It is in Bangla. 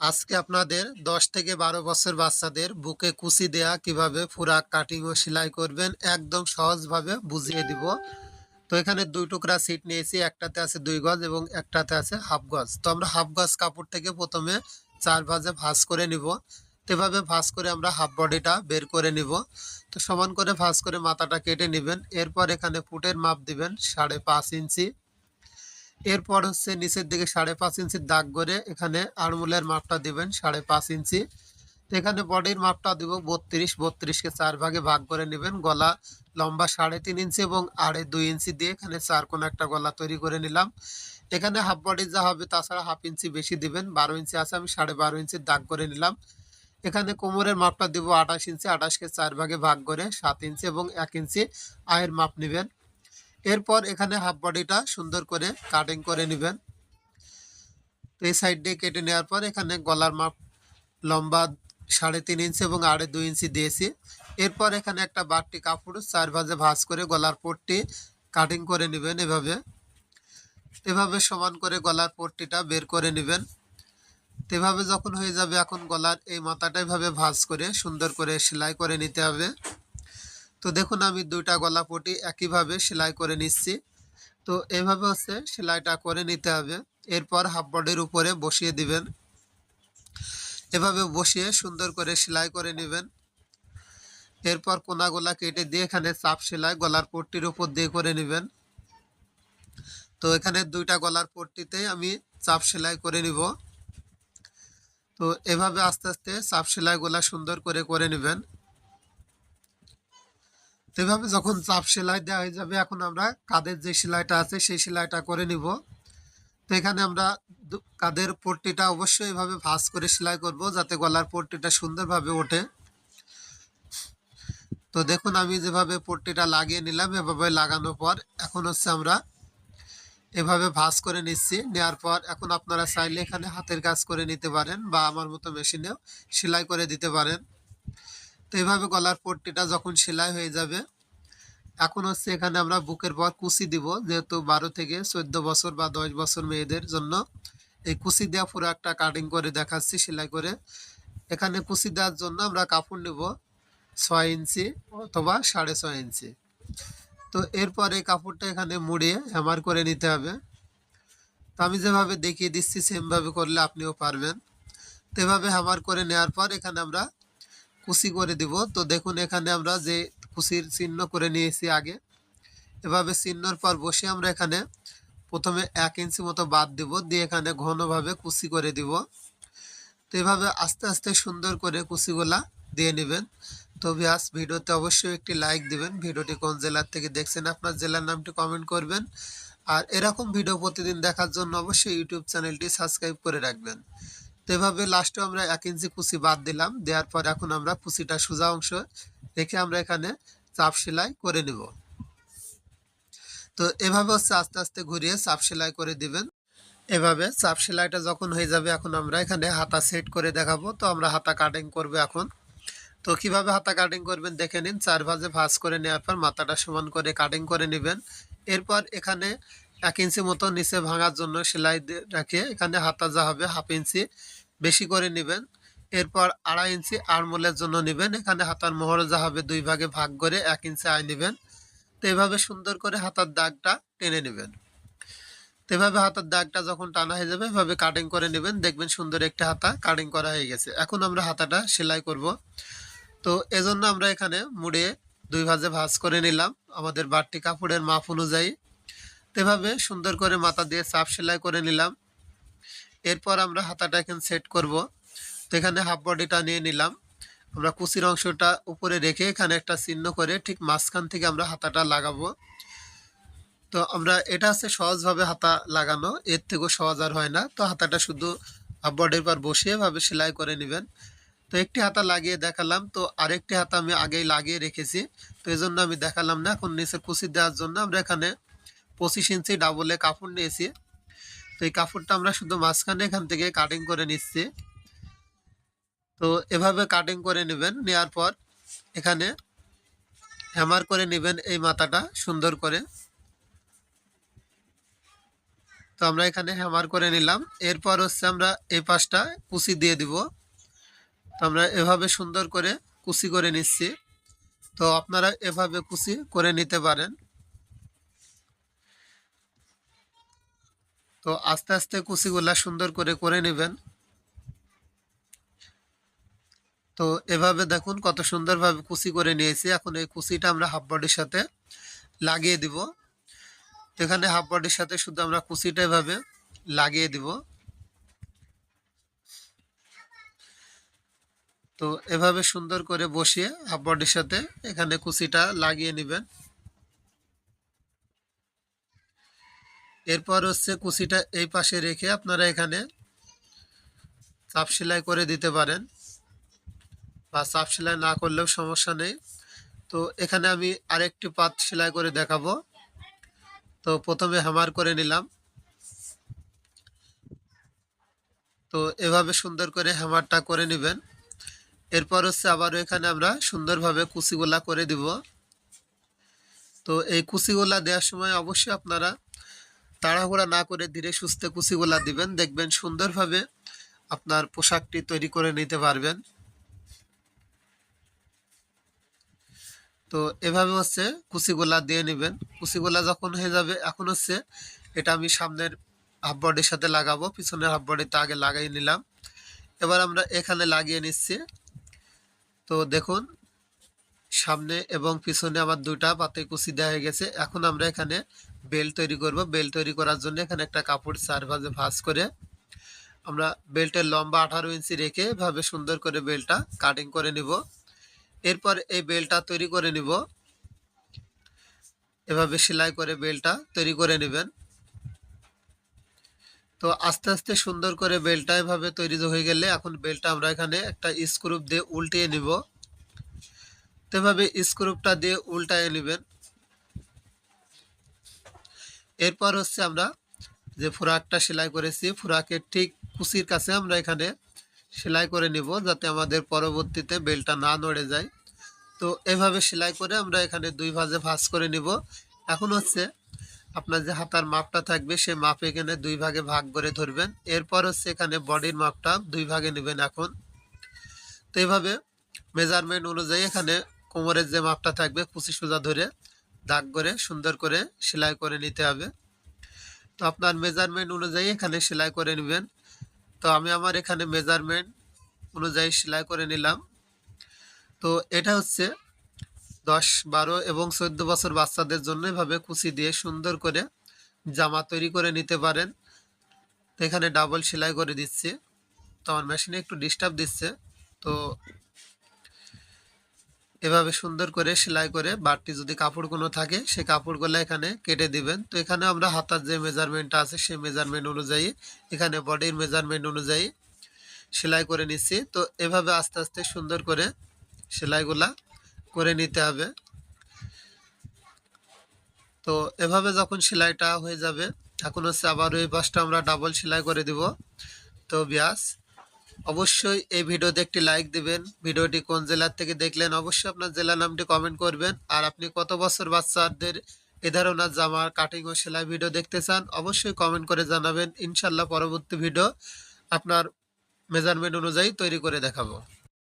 আজকে আপনাদের দশ থেকে বারো বছর বাচ্চাদের বুকে কুচি দেয়া কীভাবে ফুরাক কাটিং ও সেলাই করবেন একদম সহজভাবে বুঝিয়ে দিব। তো এখানে দুই টুকরা সিট নিয়েছি, একটাতে আছে দুই গজ এবং একটাতে আছে হাফ গজ। তো আমরা হাফ গজ কাপড় থেকে প্রথমে চার ভাজে ভাঁজ করে নিব। এভাবে ভাঁজ করে আমরা হাফ বডিটা বের করে নিব। তো সমান করে ভাঁজ করে মাথাটা কেটে নেবেন। এরপর এখানে ফুটের মাপ দিবেন সাড়ে পাঁচ ইঞ্চি। এরপর হচ্ছে নিচের দিকে সাড়ে পাঁচ ইঞ্চির দাগ করে এখানে আড়মুলের মাপটা দিবেন সাড়ে পাঁচ ইঞ্চি। এখানে বডির মাপটা দিব বত্রিশ, বত্রিশকে চার ভাগে ভাগ করে নেবেন। গলা লম্বা সাড়ে তিন ইঞ্চি এবং আড়ে দুই ইঞ্চি দিয়ে এখানে চার কোন একটা গলা তৈরি করে নিলাম। এখানে হাফ বডি যা হবে তাছাড়া হাফ ইঞ্চি বেশি দিবেন। বারো ইঞ্চি আছে, আমি সাড়ে বারো ইঞ্চির দাগ করে নিলাম। এখানে কোমরের মাপটা দিব আঠাশ ইঞ্চি, আঠাশকে চার ভাগে ভাগ করে সাত ইঞ্চি এবং এক ইঞ্চি। আয়ের মাপ নেবেন। এরপর এখানে হাফ বডিটা সুন্দর করে কাটিং করে নেবেন। এই সাইড দিয়ে কেটে নেওয়ার পর এখানে গলার মাপ লম্বা সাড়ে তিন ইঞ্চি এবং আড়ে দুই ইঞ্চি দিয়েছি। এরপর এখানে একটা বাড়তি কাপড় চার ভাজে ভাঁজ করে গলার পট্টি কাটিং করে নেবেন এভাবে। এভাবে সমান করে গলার পট্টিটা বের করে নেবেন। এভাবে যখন হয়ে যাবে এখন গলার এই মাথাটা এভাবে ভাঁজ করে সুন্দর করে সেলাই করে নিতে হবে। তো দেখুন, আমি দুইটা গলা পটি একইভাবে সেলাই করে নিচ্ছি। তো এভাবে হচ্ছে সেলাইটা করে নিতে হবে। এরপর হাফ বডির উপরে বসিয়ে দিবেন। এভাবে বসিয়ে সুন্দর করে সেলাই করে নেবেন। এরপর কোনা গলা কেটে দিয়ে এখানে চাপ সেলাই গলার পট্টির উপর দিয়ে করে নেবেন। তো এখানে দুইটা গলার পট্টিতে আমি চাপ সেলাই করে নিব। তো এভাবে আস্তে আস্তে চাপ সেলাই গলা সুন্দর করে করে নেবেন। তো এভাবে যখন চাপ সেলাই দেওয়া হয়ে যাবে, এখন আমরা কাদের যে সেলাইটা আছে, সেই সেলাইটা করে নিব। তো এখানে আমরা কাদের পট্টিটা অবশ্যই এভাবে ভাঁজ করে সেলাই করব, যাতে গলার পট্টিটা সুন্দরভাবে ওঠে। তো দেখুন, আমি যেভাবে পট্টিটা লাগিয়ে নিলাম, এভাবে লাগানোর পর এখন হচ্ছে আমরা এভাবে ভাঁজ করে নিচ্ছি। নেওয়ার পর এখন আপনারা চাইলে এখানে হাতের কাজ করে নিতে পারেন বা আমার মতো মেশিনেও সেলাই করে দিতে পারেন। তো এভাবে গলার পট্টিটা যখন সেলাই হয়ে যাবে, এখন হচ্ছে এখানে আমরা বুকের পর কুচি দিব, যেহেতু বারো থেকে চোদ্দ বছর বা দশ বছর মেয়েদের জন্য এই কুচি দেওয়া পুরো একটা কাটিং করে দেখাচ্ছি, সেলাই করে। এখানে কুচি দেওয়ার জন্য আমরা কাপড় নেব ছয় ইঞ্চি অথবা সাড়ে ছয় ইঞ্চি। তো এরপর কাপড়টা এখানে মুড়িয়ে হ্যামার করে নিতে হবে। তো আমি যেভাবে দেখিয়ে দিচ্ছি সেমভাবে করলে আপনিও পারবেন। তো এভাবে হ্যামার করে নেওয়ার পর এখানে আমরা কুচি করে দিব। তো দেখুন, এখানে আমরা যে কুচির চিহ্ন করে নিয়েছি আগে, এভাবে চিহ্নর পর বসে আমরা এখানে প্রথমে এক ইঞ্চি মতো বাদ দিব, দিয়ে এখানে ঘনভাবে কুচি করে দিব। তো এভাবে আস্তে আস্তে সুন্দর করে কুচিগুলা দিয়ে নেবেন। তো ভিয়াস ভিডিওতে অবশ্যই একটি লাইক দিবেন। ভিডিওটি কোন জেলার থেকে দেখছেন, আপনার জেলার নামটি কমেন্ট করবেন। আর এরকম ভিডিও প্রতিদিন দেখার জন্য অবশ্যই ইউটিউব চ্যানেলটি সাবস্ক্রাইব করে রাখবেন। এভাবে লাস্টে আমরা এক ইঞ্চি কুচি বাদ দিলাম, দেওয়ার পর এখন আমরা কুচিটা সোজা অংশ রেখে আমরা এখানে চাপ সেলাই করে নিব। তো এভাবে হচ্ছে আস্তে আস্তে ঘুরিয়ে চাপ সেলাই করে দিবেন। এভাবে চাপ সেলাইটা যখন হয়ে যাবে, এখন আমরা এখানে হাতা সেট করে দেখাবো। তো আমরা হাতা কাটিং করব এখন। তো কীভাবে হাতা কাটিং করবেন দেখে নিন। চার ভাজে ভাজ করে নেওয়ার পর মাথাটা সমান করে কাটিং করে নেবেন। এরপর এখানে এক ইঞ্চি মতো নিচে ভাঙার জন্য সেলাই রাখে এখানে হাতা যা হবে হাফ ইঞ্চি বেশি করে নেবেন। এরপর আড়াই ইঞ্চি আড়মোলের জন্য নেবেন। এখানে হাতার মোহর যা হবে দুই ভাগে ভাগ করে এক ইঞ্চি আয় নেবেন। তো এভাবে সুন্দর করে হাতার দাগটা টেনে নেবেন। তো এভাবে হাতার দাগটা যখন টানা হয়ে যাবে, এভাবে কাটিং করে নেবেন। দেখবেন সুন্দর একটা হাতা কাটিং করা হয়ে গেছে। এখন আমরা হাতাটা সেলাই করব। তো এজন্য আমরা এখানে মুড়ে দুই ভাজে ভাজ করে নিলাম। আমাদের বাড়তি কাপড়ের মাপ অনুযায়ী এভাবে সুন্দর করে মাথা দিয়ে চাপ সেলাই করে নিলাম। এরপর আমরা হাতাটা এখানে সেট করব। তো এখানে হাফ বডিটা নিয়ে নিলাম। আমরা কুচির অংশটা উপরে রেখে এখানে একটা চিহ্ন করে ঠিক মাঝখান থেকে আমরা হাতাটা লাগাবো। তো আমরা এটা হচ্ছে সহজভাবে হাতা লাগানো, এর থেকেও সহজ আর হয় না। তো হাতাটা শুধু হাফ বডির পর বসিয়ে ভাবে সেলাই করে নেবেন। তো একটি হাতা লাগিয়ে দেখালাম। তো আরেকটি হাতা আমি আগেই লাগিয়ে রেখেছি। তো এই জন্য আমি দেখালাম না। এখন নিচে কুচি দেওয়ার জন্য আমরা এখানে পঁচিশ ইঞ্চি ডাবলে কাপড় নিয়েছি। তো এই কাপড়টা আমরা শুধু মাঝখানে এখান থেকে কাটিং করে নিচ্ছি। তো এভাবে কাটিং করে নেবেন নেওয়ার পর এখানে হ্যামার করে নেবেন এই মাথাটা সুন্দর করে। তো আমরা এখানে হ্যামার করে নিলাম। এরপর হচ্ছে আমরা এই পাশটা কুচি দিয়ে দিব। তো আমরা এভাবে সুন্দর করে কুচি করে নিচ্ছি। তো আপনারা এভাবে কুচি করে নিতে পারেন। তো আস্তে আস্তে কুচিগুলা সুন্দর করে করে নেবেন। তো এভাবে দেখুন কত সুন্দরভাবে কুচি করে নিয়েছি। এখন এই কুচিটা আমরা হাফ বডির সাথে লাগিয়ে দিব। এখানে হাফ বডির সাথে শুধু আমরা কুচিটা এভাবে লাগিয়ে দিব। তো এভাবে সুন্দর করে বসিয়ে হাফ বডির সাথে এখানে কুচিটা লাগিয়ে নেবেন। এরপর হচ্ছে কুচিটা এই পাশে রেখে আপনারা এখানে চাপ সেলাই করে দিতে পারেন বা চাপ সেলাই না করলেও সমস্যা নেই। তো এখানে আমি আরেকটি পাত সেলাই করে দেখাবো। তো প্রথমে হ্যামার করে নিলাম। তো এভাবে সুন্দর করে হ্যামারটা করে নেবেন। এরপর হচ্ছে আবারও এখানে আমরা সুন্দরভাবে কুচিগোলা করে দিব। তো এই কুচিগোলা দেওয়ার সময় অবশ্যই আপনারা তাড়াহুড়া না করে ধীরে সুস্থে কুচিগুলা দিবেন, দেখবেন সুন্দরভাবে আপনার পোশাকটি তৈরি করে নিতে পারবেন। তো এভাবে হচ্ছে কুচিগুলা দিয়ে নেবেন। কুচিগুলা যখন হয়ে যাবে, এখন হচ্ছে এটা আমি সামনের হাফ বডির সাথে লাগাবো। পিছনের হাফ বডিতে আগে লাগাই নিলাম। এবার আমরা এখানে লাগিয়ে নিচ্ছি। তো দেখুন, সামনে এবং পিছনে আমার দুইটা পাতে কুচি দেওয়া হয়ে গেছে। এখন আমরা এখানে বেল তৈরি করব। বেল তৈরি করার জন্য এখানে একটা কাপড় চার ভাজে ভাজ করে আমরা বেল্টের লম্বা আঠারো ইঞ্চি রেখে এভাবে সুন্দর করে বেলটা কাটিং করে নিব। এরপর এই বেলটা তৈরি করে নিব। এভাবে সেলাই করে বেলটা তৈরি করে নেবেন। তো আস্তে আস্তে সুন্দর করে বেলটা এভাবে তৈরি হয়ে গেলে এখন বেলটা আমরা এখানে একটা স্ক্রুপ দিয়ে উল্টিয়ে নিব। তো এভাবে স্ক্রুপটা দিয়ে উল্টায় নেবেন। এরপর হচ্ছে আমরা যে ফোরাকটা সেলাই করেছি, ফোরাকের ঠিক কুচির কাছে আমরা এখানে সেলাই করে নিব যাতে আমাদের পরবর্তীতে বেলটা না নড়ে যায়। তো এভাবে সেলাই করে আমরা এখানে দুই ভাজে ভাঁজ করে নিব। এখন হচ্ছে আপনার যে হাতার মাপটা থাকবে সেই মাপ এখানে দুই ভাগে ভাগ করে ধরবেন। এরপর হচ্ছে এখানে বডির মাপটা দুই ভাগে নেবেন এখন। তো এইভাবে মেজারমেন্ট অনুযায়ী এখানে কোমরের যে মাপটা থাকবে কুচি সোজা ধরে দাগ করে, সুন্দর করে সেলাই করে নিতে হবে। তো আপনার মেজারমেন্ট অনুযায়ী এখানে সেলাই করে নেবেন। তো আমি আমার এখানে মেজারমেন্ট অনুযায়ী সেলাই করে নিলাম। তো এটা হচ্ছে দশ, বারো এবং চোদ্দ বছর বাচ্চাদের জন্য এভাবে কুচি দিয়ে সুন্দর করে জামা তৈরি করে নিতে পারেন। তো এখানে ডাবল সেলাই করে দিচ্ছে। তো আমার মেশিনে একটু ডিস্টার্ব দিচ্ছে। তো এভাবে সুন্দর করে সেলাই করে বাড়তি যদি কাপড় কোনো থাকে, সেই কাপড়গুলো এখানে কেটে দিবেন। তো এখানে আমরা হাতার যে মেজারমেন্টটা আছে, সেই মেজারমেন্ট অনুযায়ী এখানে বডির মেজারমেন্ট অনুযায়ী সেলাই করে নিচ্ছি। তো এভাবে আস্তে আস্তে সুন্দর করে সেলাইগুলা করে নিতে হবে। তো এভাবে যখন সেলাইটা হয়ে যাবে, এখন হচ্ছে আবার ওই পাশটা আমরা ডাবল সেলাই করে দিব। তো ব্যাস। অবশ্যই এই ভিডিওতে একটি লাইক দিবেন। ভিডিওটি কোন জেলার থেকে দেখলেন অবশ্যই আপনার জেলার নামটি কমেন্ট করবেন। আর আপনি কত বছর বাচ্চাদের এ ধরনের জামার কাটিং ও সেলাই ভিডিও দেখতে চান, অবশ্যই কমেন্ট করে জানাবেন। ইনশাল্লাহ পরবর্তী ভিডিও আপনার মেজারমেন্ট অনুযায়ী তৈরি করে দেখাবো।